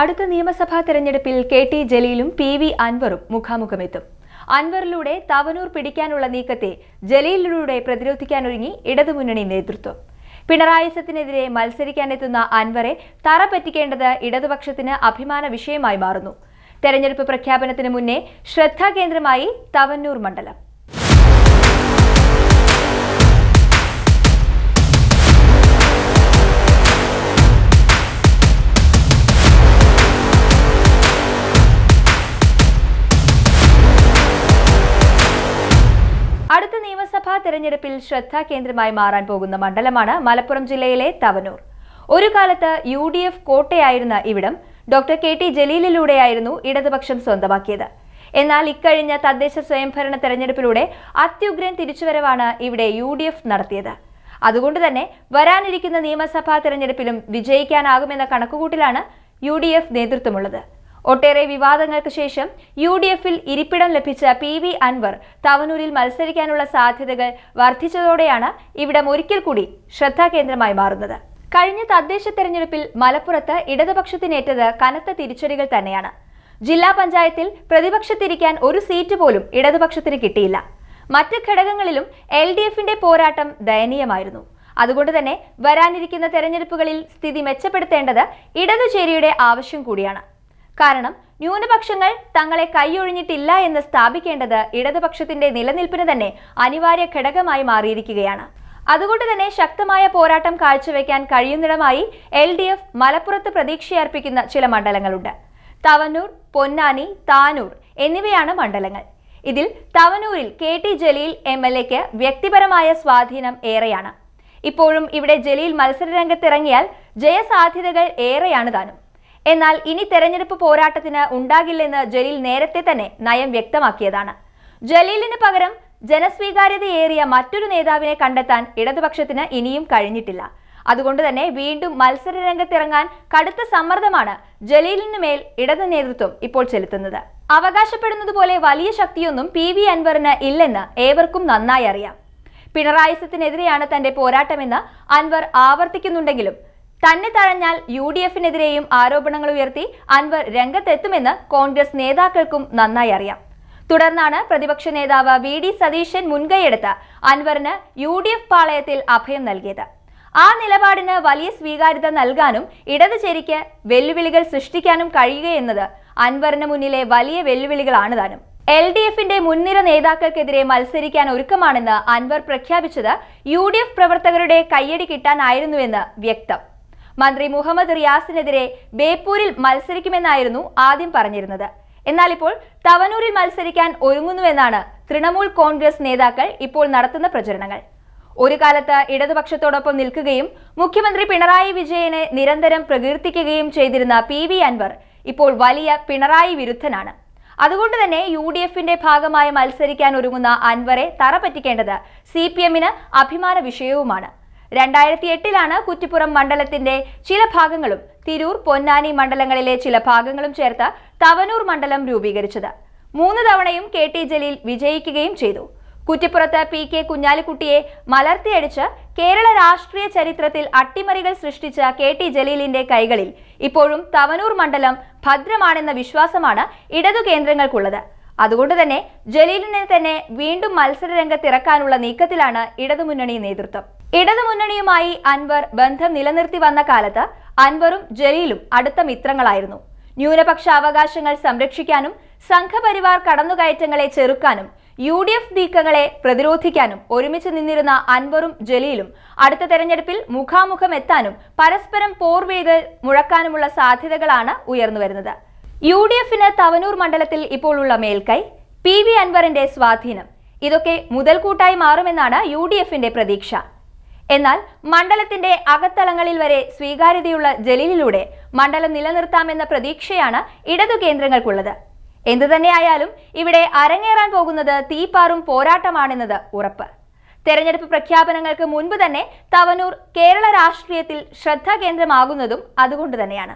അടുത്ത നിയമസഭാ തെരഞ്ഞെടുപ്പിൽ കെ ടി ജലീലും പി വി അൻവറും മുഖാമുഖമെത്തും. അൻവറിലൂടെ തവനൂർ പിടിക്കാനുള്ള നീക്കത്തെ ജലീലിലൂടെ പ്രതിരോധിക്കാനൊരുങ്ങി ഇടതുമുന്നണി നേതൃത്വം. പിണറായിസത്തിനെതിരെ മത്സരിക്കാനെത്തുന്ന അൻവറെ തറ പറ്റിക്കേണ്ടത് ഇടതുപക്ഷത്തിന് അഭിമാന വിഷയമായി മാറുന്നു. തെരഞ്ഞെടുപ്പ് പ്രഖ്യാപനത്തിന് മുന്നേ ശ്രദ്ധാകേന്ദ്രമായി തവന്നൂർ മണ്ഡലം. അടുത്ത നിയമസഭാ തെരഞ്ഞെടുപ്പിൽ ശ്രദ്ധാകേന്ദ്രമായി മാറാൻ പോകുന്ന മണ്ഡലമാണ് മലപ്പുറം ജില്ലയിലെ തവനൂർ. ഒരു കാലത്ത് യു ഡി എഫ് കോട്ടയായിരുന്ന ഇവിടം ഡോക്ടർ കെ ടി ജലീലിലൂടെയായിരുന്നു ഇടതുപക്ഷം സ്വന്തമാക്കിയത്. എന്നാൽ ഇക്കഴിഞ്ഞ തദ്ദേശ സ്വയംഭരണ തെരഞ്ഞെടുപ്പിലൂടെ അത്യുഗ്രൻ തിരിച്ചുവരവാണ് ഇവിടെ യു ഡി എഫ് നടത്തിയത്. അതുകൊണ്ട് തന്നെ വരാനിരിക്കുന്ന നിയമസഭാ തെരഞ്ഞെടുപ്പിലും വിജയിക്കാനാകുമെന്ന കണക്കുകൂട്ടിലാണ് യു ഡി എഫ് നേതൃത്വമുള്ളത്. ഒട്ടേറെ വിവാദങ്ങൾക്ക് ശേഷം യു ഡി എഫിൽ ഇരിപ്പിടം ലഭിച്ച പി വി അൻവർ തവനൂരിൽ മത്സരിക്കാനുള്ള സാധ്യതകൾ വർദ്ധിച്ചതോടെയാണ് ഇവിടം ഒരിക്കൽ കൂടി ശ്രദ്ധാകേന്ദ്രമായി മാറുന്നത്. കഴിഞ്ഞ തദ്ദേശ തെരഞ്ഞെടുപ്പിൽ മലപ്പുറത്ത് ഇടതുപക്ഷത്തിനേറ്റത് കനത്ത തിരിച്ചടികൾ തന്നെയാണ്. ജില്ലാ പഞ്ചായത്തിൽ പ്രതിപക്ഷത്തിരിക്കാൻ ഒരു സീറ്റ് പോലും ഇടതുപക്ഷത്തിന് കിട്ടിയില്ല. മറ്റ് ഘടകങ്ങളിലും എൽ ഡി എഫിന്റെ പോരാട്ടം ദയനീയമായിരുന്നു. അതുകൊണ്ട് തന്നെ വരാനിരിക്കുന്ന തെരഞ്ഞെടുപ്പുകളിൽ സ്ഥിതി മെച്ചപ്പെടുത്തേണ്ടത് ഇടതുചേരിയുടെ ആവശ്യം കൂടിയാണ്. കാരണം ന്യൂനപക്ഷങ്ങൾ തങ്ങളെ കൈയൊഴിഞ്ഞിട്ടില്ല എന്ന് സ്ഥാപിക്കേണ്ടത് ഇടതുപക്ഷത്തിന്റെ നിലനിൽപ്പിന് തന്നെ അനിവാര്യ ഘടകമായി മാറിയിരിക്കുകയാണ്. അതുകൊണ്ട് തന്നെ ശക്തമായ പോരാട്ടം കാഴ്ചവെക്കാൻ കഴിയുന്നിടമായി എൽ ഡി എഫ് മലപ്പുറത്ത് പ്രതീക്ഷയർപ്പിക്കുന്ന ചില മണ്ഡലങ്ങളുണ്ട്. തവന്നൂർ പൊന്നാനി താനൂർ എന്നിവയാണ് മണ്ഡലങ്ങൾ. ഇതിൽ തവനൂരിൽ K T Jaleel M L എക്ക് വ്യക്തിപരമായ സ്വാധീനം ഏറെയാണ്. ഇപ്പോഴും ഇവിടെ ജലീൽ മത്സരരംഗത്തിറങ്ങിയാൽ ജയസാധ്യതകൾ ഏറെയാണ് താനും. എന്നാൽ ഇനി തെരഞ്ഞെടുപ്പ് പോരാട്ടത്തിന് ഉണ്ടാകില്ലെന്ന് ജലീൽ നേരത്തെ തന്നെ നയം വ്യക്തമാക്കിയതാണ്. ജലീലിന് പകരം ജനസ്വീകാര്യതയേറിയ മറ്റൊരു നേതാവിനെ കണ്ടെത്താൻ ഇടതുപക്ഷത്തിന് ഇനിയും കഴിഞ്ഞിട്ടില്ല. അതുകൊണ്ട് തന്നെ വീണ്ടും മത്സര രംഗത്തിറങ്ങാൻ കടുത്ത സമ്മർദ്ദമാണ് ജലീലിന് മേൽ ഇടത് നേതൃത്വം ഇപ്പോൾ ചെലുത്തുന്നത്. അവകാശപ്പെടുന്നതുപോലെ വലിയ ശക്തിയൊന്നും പി വി അൻവറിന് ഇല്ലെന്ന് ഏവർക്കും നന്നായി അറിയാം. പിണറായി സത്തിനെതിരെയാണ് തന്റെ പോരാട്ടമെന്ന് അൻവർ ആവർത്തിക്കുന്നുണ്ടെങ്കിലും തന്നെ തഴഞ്ഞാൽ യു ഡി എഫിനെതിരെയും ആരോപണങ്ങൾ ഉയർത്തി അൻവർ രംഗത്തെത്തുമെന്ന് കോൺഗ്രസ് നേതാക്കൾക്കും നന്നായി അറിയാം. തുടർന്നാണ് പ്രതിപക്ഷ നേതാവ് വി ഡി സതീശൻ മുൻകൈയെടുത്ത് അൻവറിന് യു ഡി എഫ് പാളയത്തിൽ അഭയം നൽകിയത്. ആ നിലപാടിന് വലിയ സ്വീകാര്യത നൽകാനും ഇടതുചേരിക്ക് വെല്ലുവിളികൾ സൃഷ്ടിക്കാനും കഴിയുകയെന്നത് അൻവറിന് മുന്നിലെ വലിയ വെല്ലുവിളികളാണ് താനും. എൽ ഡി എഫിന്റെ മുൻനിര നേതാക്കൾക്കെതിരെ മത്സരിക്കാൻ ഒരുക്കമാണെന്ന് അൻവർ പ്രഖ്യാപിച്ചത് യു ഡി എഫ് പ്രവർത്തകരുടെ കയ്യടി കിട്ടാനായിരുന്നുവെന്ന് വ്യക്തം. മന്ത്രി മുഹമ്മദ് റിയാസിനെതിരെ ബേപ്പൂരിൽ മത്സരിക്കുമെന്നായിരുന്നു ആദ്യം പറഞ്ഞിരുന്നത്. എന്നാൽ ഇപ്പോൾ തവനൂരിൽ മത്സരിക്കാൻ ഒരുങ്ങുന്നുവെന്നാണ് തൃണമൂൽ കോൺഗ്രസ് നേതാക്കൾ ഇപ്പോൾ നടത്തുന്ന പ്രചരണങ്ങൾ. ഒരു കാലത്ത് ഇടതുപക്ഷത്തോടൊപ്പം നിൽക്കുകയും മുഖ്യമന്ത്രി പിണറായി വിജയനെ നിരന്തരം പ്രകീർത്തിക്കുകയും ചെയ്തിരുന്ന പി വി അൻവർ ഇപ്പോൾ വലിയ പിണറായി വിരുദ്ധനാണ്. അതുകൊണ്ട് തന്നെ യു ഡി എഫിന്റെ ഭാഗമായി മത്സരിക്കാൻ ഒരുങ്ങുന്ന അൻവറെ തറ പറ്റിക്കേണ്ടത് സി പി എമ്മിന് അഭിമാന വിഷയവുമാണ്. രണ്ടായിരത്തി എട്ടിലാണ് കുറ്റിപ്പുറം മണ്ഡലത്തിന്റെ ചില ഭാഗങ്ങളും തിരൂർ പൊന്നാനി മണ്ഡലങ്ങളിലെ ചില ഭാഗങ്ങളും ചേർത്ത് തവനൂർ മണ്ഡലം രൂപീകരിച്ചത്. മൂന്ന് തവണയും കെ ടി ജലീൽ വിജയിക്കുകയും ചെയ്തു. കുറ്റിപ്പുറത്ത് പി കെ കുഞ്ഞാലിക്കുട്ടിയെ മലർത്തിയടിച്ച് കേരള രാഷ്ട്രീയ ചരിത്രത്തിൽ അട്ടിമറികൾ സൃഷ്ടിച്ച കെ ടി ജലീലിന്റെ കൈകളിൽ ഇപ്പോഴും തവനൂർ മണ്ഡലം ഭദ്രമാണെന്ന വിശ്വാസമാണ് ഇടതു കേന്ദ്രങ്ങൾക്കുള്ളത്. അതുകൊണ്ട് തന്നെ ജലീലിനെ തന്നെ വീണ്ടും മത്സരരംഗത്തിറക്കാനുള്ള നീക്കത്തിലാണ് ഇടതുമുന്നണി നേതൃത്വം. ഇടതുമുന്നണിയുമായി അൻവർ ബന്ധം നിലനിർത്തി വന്ന കാലത്ത് അൻവറും ജലീലും അടുത്ത മിത്രങ്ങളായിരുന്നു. ന്യൂനപക്ഷ അവകാശങ്ങൾ സംരക്ഷിക്കാനും സംഘപരിവാർ കടന്നുകയറ്റങ്ങളെ ചെറുക്കാനും യു ഡി എഫ് നീക്കങ്ങളെ പ്രതിരോധിക്കാനും ഒരുമിച്ച് നിന്നിരുന്ന അൻവറും ജലീലും അടുത്ത തെരഞ്ഞെടുപ്പിൽ മുഖാമുഖം എത്താനും പരസ്പരം പോർവേകൾ മുഴക്കാനുമുള്ള സാധ്യതകളാണ് ഉയർന്നുവരുന്നത് യു ഡി എഫിന് തവനൂർ മണ്ഡലത്തിൽ ഇപ്പോൾ ഉള്ള മേൽക്കൈ പി വി അൻവറിന്റെ സ്വാധീനം. ഇതൊക്കെ മുതൽക്കൂട്ടായി മാറുമെന്നാണ് യു ഡി എഫിന്റെ പ്രതീക്ഷ. എന്നാൽ മണ്ഡലത്തിന്റെ അകത്തളങ്ങളിൽ വരെ സ്വീകാര്യതയുള്ള ജലീലിലൂടെ മണ്ഡലം നിലനിർത്താമെന്ന പ്രതീക്ഷയാണ് ഇടതു കേന്ദ്രങ്ങൾക്കുള്ളത്. എന്തുതന്നെയായാലും ഇവിടെ അരങ്ങേറാൻ പോകുന്നത് തീപ്പാറും പോരാട്ടമാണെന്നത് ഉറപ്പ്. തെരഞ്ഞെടുപ്പ് പ്രഖ്യാപനങ്ങൾക്ക് മുൻപ് തന്നെ തവനൂർ കേരള രാഷ്ട്രീയത്തിൽ ശ്രദ്ധാകേന്ദ്രമാകുന്നതും അതുകൊണ്ട് തന്നെയാണ്.